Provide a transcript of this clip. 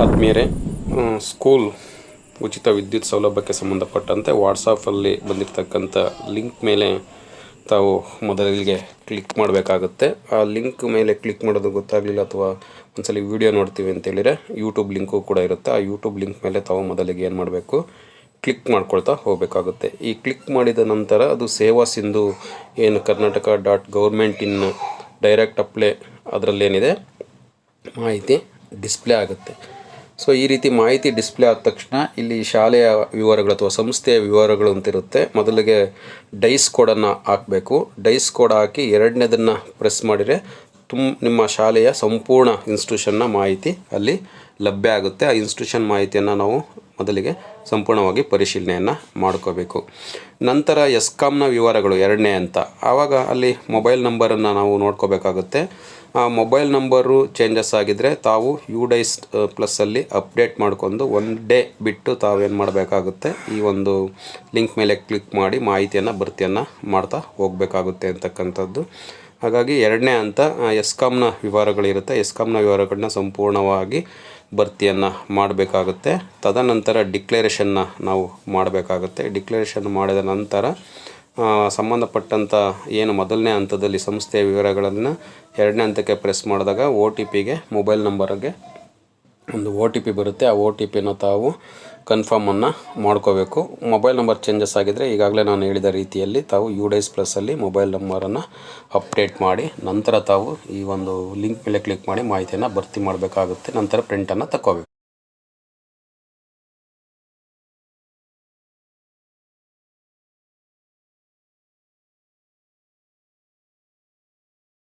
ಆತ್ಮೀಯರೇ ಸ್ಕೂಲ್ ಉಚಿತ ವಿದ್ಯುತ್ ಸೌಲಭ್ಯಕ್ಕೆ ಸಂಬಂಧಪಟ್ಟಂತೆ ವಾಟ್ಸಾಪಲ್ಲಿ ಬಂದಿರತಕ್ಕಂಥ ಲಿಂಕ್ ಮೇಲೆ ತಾವು ಮೊದಲಿಗೆ ಕ್ಲಿಕ್ ಮಾಡಬೇಕಾಗುತ್ತೆ. ಆ ಲಿಂಕ್ ಮೇಲೆ ಕ್ಲಿಕ್ ಮಾಡೋದು ಗೊತ್ತಾಗಲಿಲ್ಲ ಅಥವಾ ಒಂದ್ಸಲಿ ವಿಡಿಯೋ ನೋಡ್ತೀವಿ ಅಂತೇಳಿದರೆ ಯೂಟ್ಯೂಬ್ ಲಿಂಕು ಕೂಡ ಇರುತ್ತೆ. ಆ ಯೂಟ್ಯೂಬ್ ಲಿಂಕ್ ಮೇಲೆ ತಾವು ಮೊದಲಿಗೆ ಏನು ಮಾಡಬೇಕು? ಕ್ಲಿಕ್ ಮಾಡ್ಕೊಳ್ತಾ ಹೋಗಬೇಕಾಗುತ್ತೆ. ಈ ಕ್ಲಿಕ್ ಮಾಡಿದ ನಂತರ ಅದು ಸೇವಾ ಸಿಂಧು ಏನು Karnataka dot government in direct apply ಅದರಲ್ಲೇನಿದೆ, ಮಾಹಿತಿ ಡಿಸ್ಪ್ಲೇ ಆಗುತ್ತೆ. ಸೊ ಈ ರೀತಿ ಮಾಹಿತಿ ಡಿಸ್ಪ್ಲೇ ಆದ ತಕ್ಷಣ ಇಲ್ಲಿ ಶಾಲೆಯ ವಿವರಗಳು ಅಥವಾ ಸಂಸ್ಥೆಯ ವಿವರಗಳು ಅಂತ ಇರುತ್ತೆ. ಮೊದಲಿಗೆ ಡೈಸ್ ಕೋಡನ್ನು ಹಾಕಬೇಕು. ಡೈಸ್ ಕೋಡ್ ಹಾಕಿ ಎರಡನೇದನ್ನು ಪ್ರೆಸ್ ಮಾಡಿದರೆ ತುಮ್, ನಿಮ್ಮ ಶಾಲೆಯ ಸಂಪೂರ್ಣ ಇನ್ಸ್ಟಿಟ್ಯೂಷನ್ನ ಮಾಹಿತಿ ಅಲ್ಲಿ ಲಭ್ಯ ಆಗುತ್ತೆ. ಆ ಇನ್ಸ್ಟಿಟ್ಯೂಷನ್ ಮಾಹಿತಿಯನ್ನು ನಾವು ಮೊದಲಿಗೆ ಸಂಪೂರ್ಣವಾಗಿ ಪರಿಶೀಲನೆಯನ್ನು ಮಾಡ್ಕೋಬೇಕು. ನಂತರ ಎಸ್ಕಾಮ್ನ ವಿವರಗಳು ಎರಡನೇ ಅಂತ. ಆವಾಗ ಅಲ್ಲಿ ಮೊಬೈಲ್ ನಂಬರನ್ನು ನಾವು ನೋಡ್ಕೋಬೇಕಾಗುತ್ತೆ. ಆ ಮೊಬೈಲ್ ನಂಬರು ಚೇಂಜಸ್ ಆಗಿದ್ದರೆ ತಾವು ಯು ಡೈಸ್ ಪ್ಲಸ್ಸಲ್ಲಿ ಅಪ್ಡೇಟ್ ಮಾಡ್ಕೊಂಡು ಒನ್ ಡೇ ಬಿಟ್ಟು ತಾವೇನು ಮಾಡಬೇಕಾಗುತ್ತೆ, ಈ ಒಂದು ಲಿಂಕ್ ಮೇಲೆ ಕ್ಲಿಕ್ ಮಾಡಿ ಮಾಹಿತಿಯನ್ನು, ಭರ್ತಿಯನ್ನು ಮಾಡ್ತಾ ಹೋಗಬೇಕಾಗುತ್ತೆ ಅಂತಕ್ಕಂಥದ್ದು. ಹಾಗಾಗಿ ಎರಡನೇ ಹಂತ ಎಸ್ಕಾಮ್ನ ವಿವರಗಳಿರುತ್ತೆ. ಎಸ್ಕಾಮ್ನ ವಿವರಗಳನ್ನ ಸಂಪೂರ್ಣವಾಗಿ ಭರ್ತಿಯನ್ನು ಮಾಡಬೇಕಾಗುತ್ತೆ. ತದನಂತರ ಡಿಕ್ಲರೇಷನ್ನ ನಾವು ಮಾಡಬೇಕಾಗುತ್ತೆ. ಡಿಕ್ಲರೇಷನ್ ಮಾಡಿದ ನಂತರ ಸಂಬಂಧಪಟ್ಟಂಥ ಏನು ಮೊದಲನೇ ಹಂತದಲ್ಲಿ ಸಂಸ್ಥೆಯ ವಿವರಗಳನ್ನು ಎರಡನೇ ಹಂತಕ್ಕೆ ಪ್ರೆಸ್ ಮಾಡಿದಾಗ ಒ ಟಿ ಪಿಗೆ ಮೊಬೈಲ್ ನಂಬರ್ಗೆ ಒಂದು ಒ ಟಿ ಪಿ ಬರುತ್ತೆ. ಆ ಒ ಟಿ ಪಿನ ತಾವು ಕನ್ಫರ್ಮನ್ನು ಮಾಡ್ಕೋಬೇಕು. ಮೊಬೈಲ್ ನಂಬರ್ ಚೇಂಜಸ್ ಆಗಿದ್ದರೆ ಈಗಾಗಲೇ ನಾನು ಹೇಳಿದ ರೀತಿಯಲ್ಲಿ ತಾವು ಯು ಡೈಸ್ ಪ್ಲಸ್ಸಲ್ಲಿ ಮೊಬೈಲ್ ನಂಬರನ್ನು ಅಪ್ಡೇಟ್ ಮಾಡಿ, ನಂತರ ತಾವು ಈ ಒಂದು ಲಿಂಕ್ ಮೇಲೆ ಕ್ಲಿಕ್ ಮಾಡಿ ಮಾಹಿತಿಯನ್ನು ಭರ್ತಿ ಮಾಡಬೇಕಾಗುತ್ತೆ. ನಂತರ ಪ್ರಿಂಟನ್ನು ತಗೋಬೇಕು